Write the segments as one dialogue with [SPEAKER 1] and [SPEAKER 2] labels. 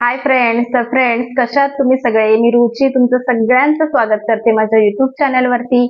[SPEAKER 1] Hi friends तर friends कशात तुम्ही सगळे? मी रुची तुमचं सगळ्यांचं स्वागत करते माझ्या युट्यूब चॅनलवरती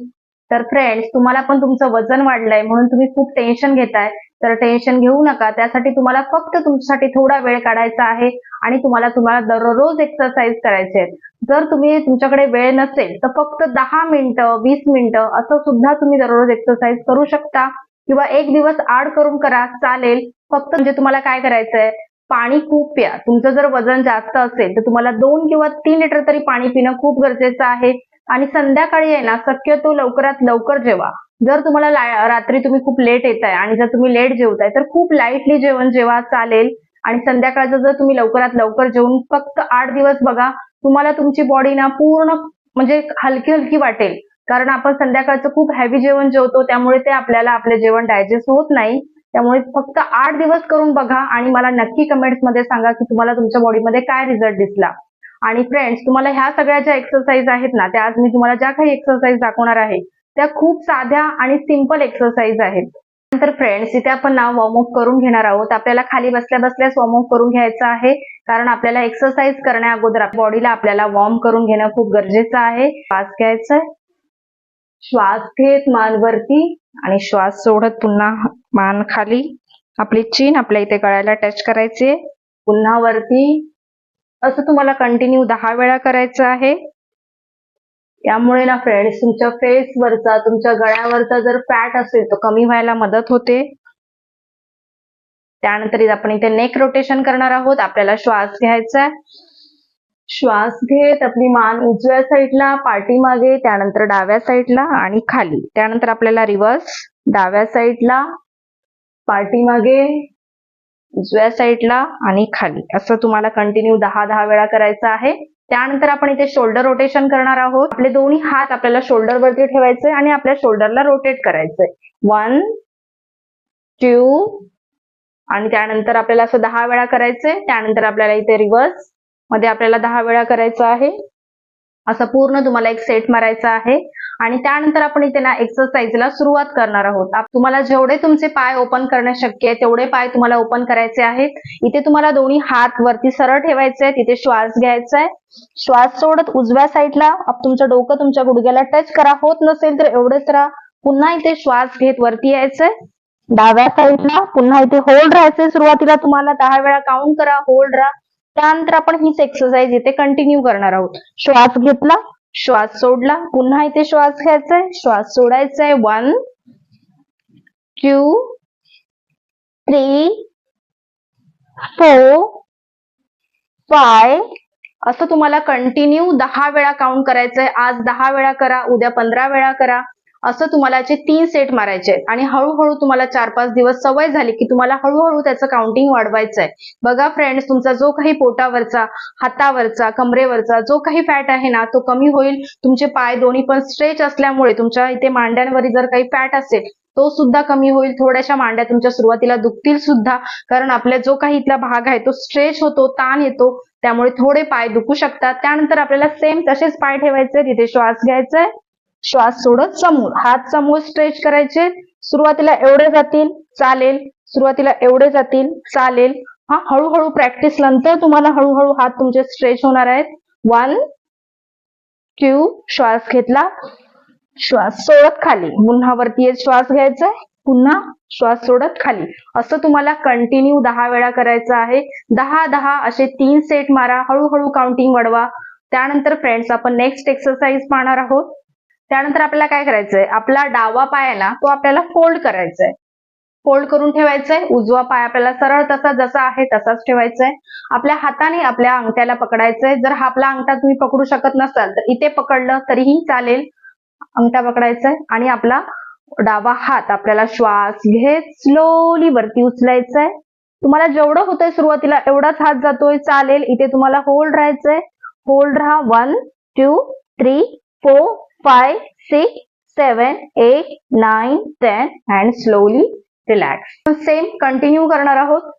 [SPEAKER 1] तर फ्रेंड्स तुम्हाला पण तुमचं वजन वाढलंय म्हणून तुम्ही खूप टेन्शन घेताय. तर टेन्शन घेऊ नका त्यासाठी तुम्हाला फक्त तुमच्यासाठी थोडा वेळ काढायचा आहे आणि तुम्हाला तुम्हाला दररोज एक्सरसाइज करायचे आहेत. जर तुम्ही तुमच्याकडे वेळ नसेल तर फक्त दहा मिनिटं वीस मिनिटं असं सुद्धा तुम्ही दररोज एक्सरसाइज करू शकता. किंवा एक दिवस आड करून करा चालेल. फक्त म्हणजे तुम्हाला काय करायचंय? पाणी खूप प्या तुमचं जर वजन जास्त असेल तर तुम्हाला दोन किंवा तीन लिटर तरी पाणी पिणं खूप गरजेचं आहे. आणि संध्याकाळी आहे ना शक्यतो लवकरात लवकर जेवा. जर तुम्हाला रात्री तुम्ही खूप लेट येत आहे आणि जर तुम्ही लेट जेवताय तर खूप लाईटली जेवण जेवा चालेल. आणि संध्याकाळचं जर तुम्ही लवकरात लवकर जेवून फक्त आठ दिवस बघा तुम्हाला तुमची बॉडी ना पूर्ण म्हणजे हलकी हलकी वाटेल. कारण आपण संध्याकाळचं खूप हॅवी जेवण जेवतो त्यामुळे ते आपल्याला आपले जेवण डायजेस्ट होत नाही. त्यामुळे फक्त आठ दिवस करून बघा आणि मला नक्की कमेंट्समध्ये सांगा की तुम्हाला तुमच्या बॉडीमध्ये काय रिझल्ट दिसला. आणि फ्रेंड्स तुम्हाला ह्या सगळ्या ज्या एक्सरसाइज आहेत ना त्या आज मी तुम्हाला ज्या काही एक्सरसाइज दाखवणार आहे त्या खूप साध्या आणि सिंपल एक्सरसाइज आहेत. नंतर फ्रेंड्स इथे आपण ना वॉर्मअप करून घेणार आहोत. आपल्याला खाली बसल्या बसल्याच वॉर्मअप करून घ्यायचं आहे कारण आपल्याला एक्सरसाइज करण्या अगोदर बॉडीला आपल्याला वॉर्म करून घेणं खूप गरजेचं आहे. श्वास घ्यायचं श्वास घेत मान वरती आणि श्वास सोडत पुन्हा मान खाली. आपली चीन आपल्या इथे गळ्याला टच करायची पुन्हा वरती. असं तुम्हाला कंटिन्यू दहा वेळा करायचं आहे. यामुळे ना फ्रेंड्स तुमच्या फेस वरचा तुमच्या गळ्यावरचा जर फॅट असेल तो कमी व्हायला मदत होते. त्यानंतर आपण इथे नेक रोटेशन करणार आहोत. आपल्याला श्वास घ्यायचा आहे. श्वास घेत आपली मान उजव्या साईडला पाठीमागे त्यानंतर डाव्या साईडला आणि खाली. त्यानंतर आपल्याला रिव्हर्स डाव्या साईडला पाठीमागे उजव्या साईडला आणि खाली. असं तुम्हाला कंटिन्यू दहा दहा वेळा करायचं आहे. त्यानंतर आपण इथे शोल्डर रोटेशन करणार आहोत. आपले दोन्ही हात आपल्याला शोल्डर वरती ठेवायचे आणि आपल्या शोल्डरला रोटेट करायचंय वन टू आणि त्यानंतर आपल्याला असं दहा वेळा करायचंय त्यानंतर आपल्याला इथे रिव्हर्स मध्ये आपल्याला दहा वेळा करायचं आहे. असं पूर्ण तुम्हाला एक सेट मारायचा आहे. आणि त्यानंतर आपण इथे ना एक्सरसाइजला सुरुवात करणार आहोत. तुम्हाला जेवढे तुमचे पाय ओपन करणे शक्य आहे तेवढे पाय तुम्हाला ओपन करायचे आहेत. इथे तुम्हाला दोन्ही हात वरती सरळ ठेवायचे आहेत. इथे श्वास घ्यायचा आहे. श्वास सोडत उजव्या साईडला तुमचं डोकं तुमच्या गुडघ्याला टच करा. होत नसेल तर एवढंच राहा. पुन्हा इथे श्वास घेत वरती यायचंय डाव्या साईडला पुन्हा इथे होल्ड राहायचंय सुरुवातीला तुम्हाला दहा वेळा काउंट करा. होल्ड राहा. त्यानंतर आपण हीच एक्सरसाइज इथे कंटिन्यू करणार आहोत. श्वास घेतला श्वास सोडला पुन्हा इथे श्वास घ्यायचाय श्वास सोडायचा आहे one two three four five असं तुम्हाला कंटिन्यू दहा वेळा काउंट करायचंय. आज दहा वेळा करा उद्या पंधरा वेळा करा. असं तुम्हाला याचे तीन सेट मारायचे आहेत. आणि हळूहळू तुम्हाला चार पाच दिवस सवय झाली की तुम्हाला हळूहळू त्याचं काउंटिंग वाढवायचं आहे बघा फ्रेंड्स तुमचा जो काही पोटावरचा हातावरचा कमरेवरचा जो काही फॅट आहे ना तो कमी होईल. तुमचे पाय दोन्ही पण स्ट्रेच असल्यामुळे तुमच्या इथे मांड्यांवर जर काही फॅट असेल तो सुद्धा कमी होईल. थोड्याशा मांड्या तुमच्या सुरुवातीला दुखतील सुद्धा. कारण आपला जो काही इथला भाग आहे तो स्ट्रेच होतो ताण येतो. त्यामुळे थोडे पाय दुखू शकतात. त्यानंतर आपल्याला सेम तसेच पाय ठेवायचे तिथे श्वास घ्यायचा आहे श्वास सोडत समोर. हात समोर स्ट्रेच करायचे. सुरुवातीला एवढे जातील चालेल. सुरुवातीला एवढे जातील चालेल. हा हळूहळू प्रॅक्टिस नंतर तुम्हाला हळूहळू हात तुमचे स्ट्रेच होणार आहेत. वन क्यू श्वास घेतला. श्वास सोडत खाली. पुन्हा वरती येत श्वास घ्यायचा पुन्हा श्वास सोडत खाली. असं तुम्हाला कंटिन्यू दहा वेळा करायचं आहे. दहा दहा असे तीन सेट मारा. हळूहळू काउंटिंग वाढवा. त्यानंतर फ्रेंड्स आपण नेक्स्ट एक्सरसाइज पाहणार आहोत. त्यानंतर आपल्याला काय करायचंय? आपला डावा पाय आहे ना तो आपल्याला फोल्ड करायचा आहे फोल्ड करून ठेवायचा आहे उजवा पाय आपल्याला सरळ तसा जसा आहे तसाच ठेवायचा आहे आपल्या हाताने आपल्या अंगठ्याला पकडायचंय. जर हा आपला अंगठा तुम्ही पकडू शकत नसाल तर इथे पकडलं तरीही चालेल. अंगठा पकडायचा आहे आणि आपला डावा हात आपल्याला श्वास घेत स्लोली वरती उचलायचा आहे तुम्हाला जेवढं होतंय सुरुवातीला एवढाच हात जातोय चालेल. इथे तुम्हाला होल्ड राहायचंय. होल्ड राहा. One two three four five six seven eight nine ten and slowly relax. Same continue करणार आहोत.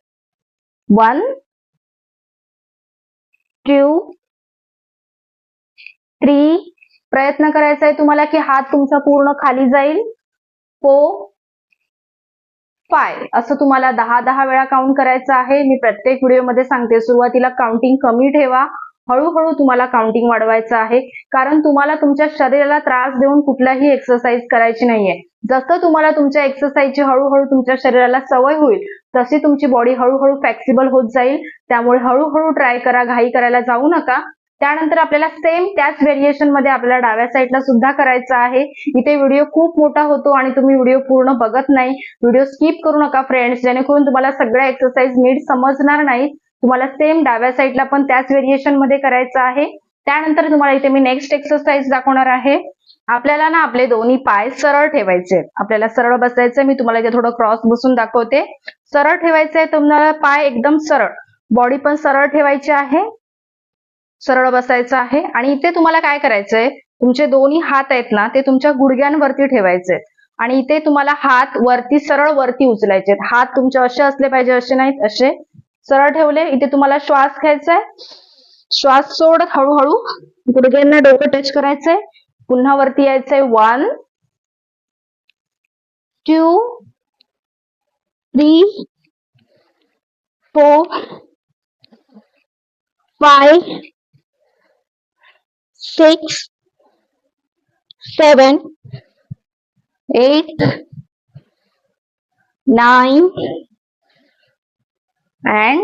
[SPEAKER 1] वन टू थ्री प्रयत्न करायचा आहे तुम्हाला की हात तुमचा पूर्ण खाली जाईल. फोर फाय असं तुम्हाला दहा दहा वेळा काउंट करायचं आहे. मी प्रत्येक व्हिडिओमध्ये सांगते. सुरुवातीला काउंटिंग कमी ठेवा. हळूहळू तुम्हाला काउंटिंग वाढवायचं आहे. कारण तुम्हाला तुमच्या शरीराला त्रास देऊन कुठलाही एक्सरसाइज करायची नाहीये. जसं तुम्हाला तुमच्या एक्सरसाइजची हळूहळू तुमच्या शरीराला सवय होईल तशी तुमची बॉडी हळूहळू फ्लेक्सिबल होत जाईल. त्यामुळे हळूहळू ट्राय करा घाई करायला जाऊ नका. त्यानंतर आपल्याला सेम त्याच व्हेरिएशनमध्ये आपल्याला डाव्या साईडला सुद्धा करायचं आहे. इथे व्हिडिओ खूप मोठा होतो आणि तुम्ही व्हिडिओ पूर्ण बघत नाही. व्हिडिओ स्किप करू नका फ्रेंड्स जेणेकरून तुम्हाला सगळ्या एक्सरसाइज नीट समजणार नाही तुम्हाला सेम डाव्या साईडला पण त्याच व्हेरिएशनमध्ये करायचं आहे त्यानंतर तुम्हाला इथे मी नेक्स्ट एक्सरसाइज दाखवणार आहे आपल्याला ना आपले दोन्ही पाय सरळ ठेवायचे आहेत. आपल्याला सरळ बसायचं मी तुम्हाला इथे थोडं क्रॉस बसून दाखवते सरळ ठेवायचंय तुम्हाला पाय एकदम सरळ बॉडी पण सरळ ठेवायची आहे सरळ बसायचं आहे आणि इथे तुम्हाला काय करायचंय तुमचे दोन्ही हात आहेत ना ते तुमच्या गुडघ्यांवरती ठेवायचे आहेत. आणि इथे तुम्हाला हात वरती सरळ वरती उचलायचे आहेत. हात तुमचे असे असले पाहिजे असे नाहीत असे सरळ ठेवले. इथे तुम्हाला श्वास घ्यायचा आहे श्वास सोडत हळूहळू. गुडघ्यांना डोकं टच करायचंय. पुन्हा वरती यायचंय. One two three four five six seven eight nine and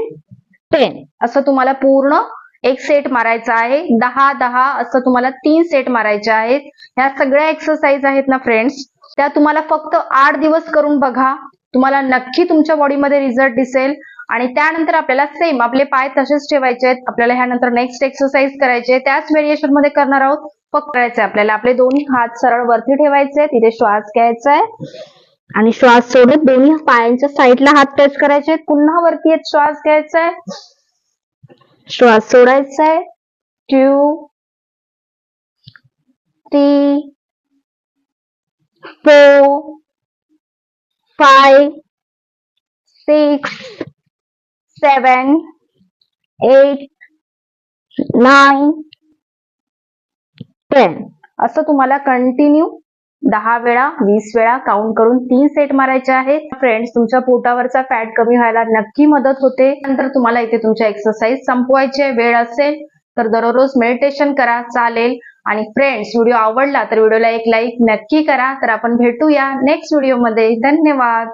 [SPEAKER 1] ten असं तुम्हाला पूर्ण एक सेट मारायचा आहे. दहा दहा असं तुम्हाला तीन सेट मारायचे आहेत. ह्या सगळ्या एक्सरसाइज आहेत ना फ्रेंड्स त्या तुम्हाला फक्त आठ दिवस करून बघा. तुम्हाला नक्की तुमच्या बॉडीमध्ये रिझल्ट दिसेल. आणि त्यानंतर आपल्याला सेम आपले पाय तसेच ठेवायचे आहेत. आपल्याला ह्यानंतर नेक्स्ट एक्सरसाइज करायचे त्याच व्हेरिएशनमध्ये करणार आहोत. फक्त करायचंय आपल्याला. आपले दोन्ही हात सरळ वरती ठेवायचे तिथे श्वास घ्यायचा आहे. आणि श्वास सोडत दोन्ही पायांच्या साईडला हात टच करायचे. पुन्हा वरती येत श्वास घ्यायचा आहे श्वास सोडायचा आहे two three four five six seven eight nine ten असं तुम्हाला कंटिन्यू दहा वेळा वीस वेळा काउंट करून तीन सेट मारायचे आहेत. फ्रेंड्स तुमच्या पोटावरचा फॅट कमी व्हायला नक्की मदत होते. नंतर तुम्हाला इथे तुमच्या एक्सरसाइज संपवायचे वेळ असेल तर दररोज मेडिटेशन करा चालेल. आणि फ्रेंड्स व्हिडिओ आवडला तर व्हिडिओला एक लाईक नक्की करा. तर आपण भेटूया नेक्स्ट व्हिडिओमध्ये धन्यवाद.